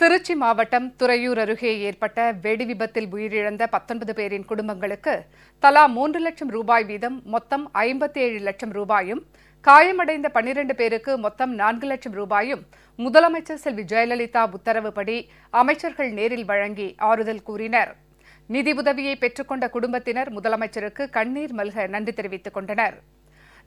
திருச்சி மாவட்டம் துறையூர் அருகே ஏற்பட்ட வெடி விபத்தில் உயிரிழந்த பத்தொன்பது பேரின் குடும்பங்களுக்கு தலா மூன்று லட்சம் ரூபாய் வீதம் மொத்தம் ஐம்பத்தி ஏழு லட்சம் ரூபாயும் காயமடைந்த பன்னிரண்டு பேருக்கு மொத்தம் நான்கு லட்சம் ரூபாயும் முதலமைச்சர் செல்வி ஜெயலலிதா உத்தரவுப்படி அமைச்சர்கள் நேரில் வழங்கி ஆறுதல் கூறினர். நிதி உதவியை பெற்றுக்கொண்ட குடும்பத்தினர் முதலமைச்சருக்கு கண்ணீர் மல்க நன்றி தெரிவித்துக் கொண்டனர்.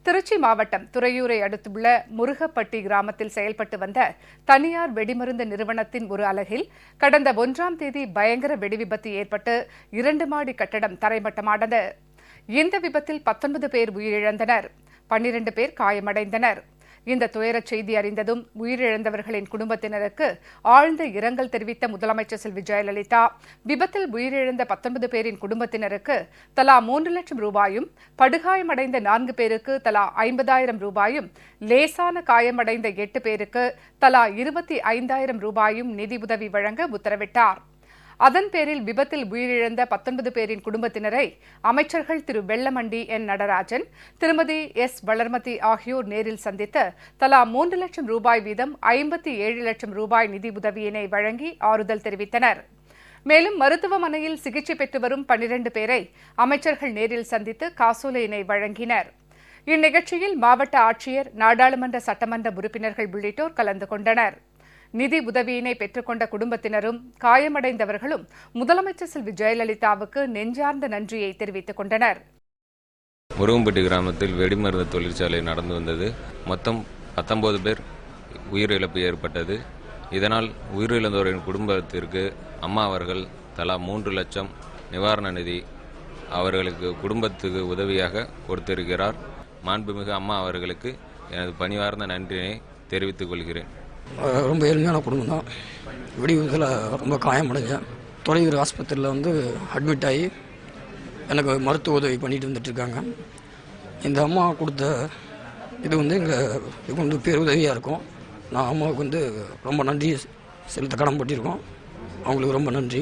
திருச்சி மாவட்டம் துறையூரை அடுத்துள்ள முருகப்பட்டி கிராமத்தில் செயல்பட்டு வந்த தனியார் வெடிமருந்து நிறுவனத்தின் ஒரு அலகில் கடந்த ஒன்றாம் தேதி பயங்கர வெடி விபத்து ஏற்பட்டு இரண்டு மாடி கட்டடம் தரைமட்டமானது. இந்த விபத்தில் பத்தொன்பது பேர் உயிரிழந்தனர். பன்னிரண்டு பேர் காயமடைந்தனர். இந்த துயரச் செய்தி அறிந்ததும் உயிரிழந்தவர்களின் குடும்பத்தினருக்கு ஆழ்ந்த இரங்கல் தெரிவித்த முதலமைச்சர் செல்வி ஜெயலலிதா விபத்தில் உயிரிழந்த பத்தொன்பது பேரின் குடும்பத்தினருக்கு தலா மூன்று லட்சம் ரூபாயும் படுகாயமடைந்த நான்கு பேருக்கு தலா ஐம்பதாயிரம் ரூபாயும் லேசான காயமடைந்த எட்டு பேருக்கு தலா இருபத்தி ஐந்தாயிரம் ரூபாயும் நிதி உதவி வழங்க உத்தரவிட்டார். அதன் பேரில் விபத்தில் உயிரிழந்த பத்தொன்பது பேரின் குடும்பத்தினரை அமைச்சர்கள் திரு வெள்ளமண்டி என் நடராஜன் திருமதி எஸ் வளர்மதி ஆகியோர் நேரில் சந்தித்து தலா மூன்று லட்சம் ரூபாய் வீதம் ஐம்பத்தி ஏழு லட்சம் ரூபாய் நிதி உதவியினை வழங்கி ஆறுதல் தெரிவித்தனர். மேலும் மருத்துவமனையில் சிகிச்சை பெற்று வரும் பன்னிரண்டு பேரை அமைச்சர்கள் நேரில் சந்தித்து காசோலையினை வழங்கினர். இந்நிகழ்ச்சியில் மாவட்ட ஆட்சியர் நாடாளுமன்ற சட்டமன்ற உறுப்பினர்கள் உள்ளிட்டோர் கலந்து கொண்டனர். நிதி உதவியினை பெற்றுக்கொண்ட குடும்பத்தினரும் காயமடைந்தவர்களும் முதலமைச்சர் செல்வி ஜெயலலிதாவுக்கு நெஞ்சார்ந்த நன்றியை தெரிவித்துக் கொண்டனர். முருகம்பட்டி கிராமத்தில் வெடிமருந்து தொழிற்சாலை நடந்து வந்தது. மொத்தம் பத்தொன்பது பேர் உயிரிழப்பு ஏற்பட்டது. இதனால் உயிரிழந்தோரின் குடும்பத்திற்கு அம்மா அவர்கள் தலா மூன்று லட்சம் நிவாரண நிதி அவர்களுக்கு குடும்பத்துக்கு உதவியாக கொடுத்திருக்கிறார். மாண்புமிகு அம்மா அவர்களுக்கு எனது பணிவார்ந்த நன்றியை தெரிவித்துக் கொள்கிறேன். ரொம்ப ஏழ்மையான குடும்பம் தான். வெடிவிபத்தில் ரொம்ப காயமடைஞ்சேன் தொலைவீர் ஆஸ்பத்திரியில் வந்து அட்மிட் ஆகி எனக்கு மருத்துவ உதவி பண்ணிட்டு வந்துட்டுருக்காங்க இந்த அம்மா கொடுத்த இது வந்து எங்கள் வந்து பேருதவியாக இருக்கும். நான் அம்மாவுக்கு வந்து ரொம்ப நன்றி செலுத்த கடன்பட்டிருக்கோம் அவங்களுக்கு ரொம்ப நன்றி.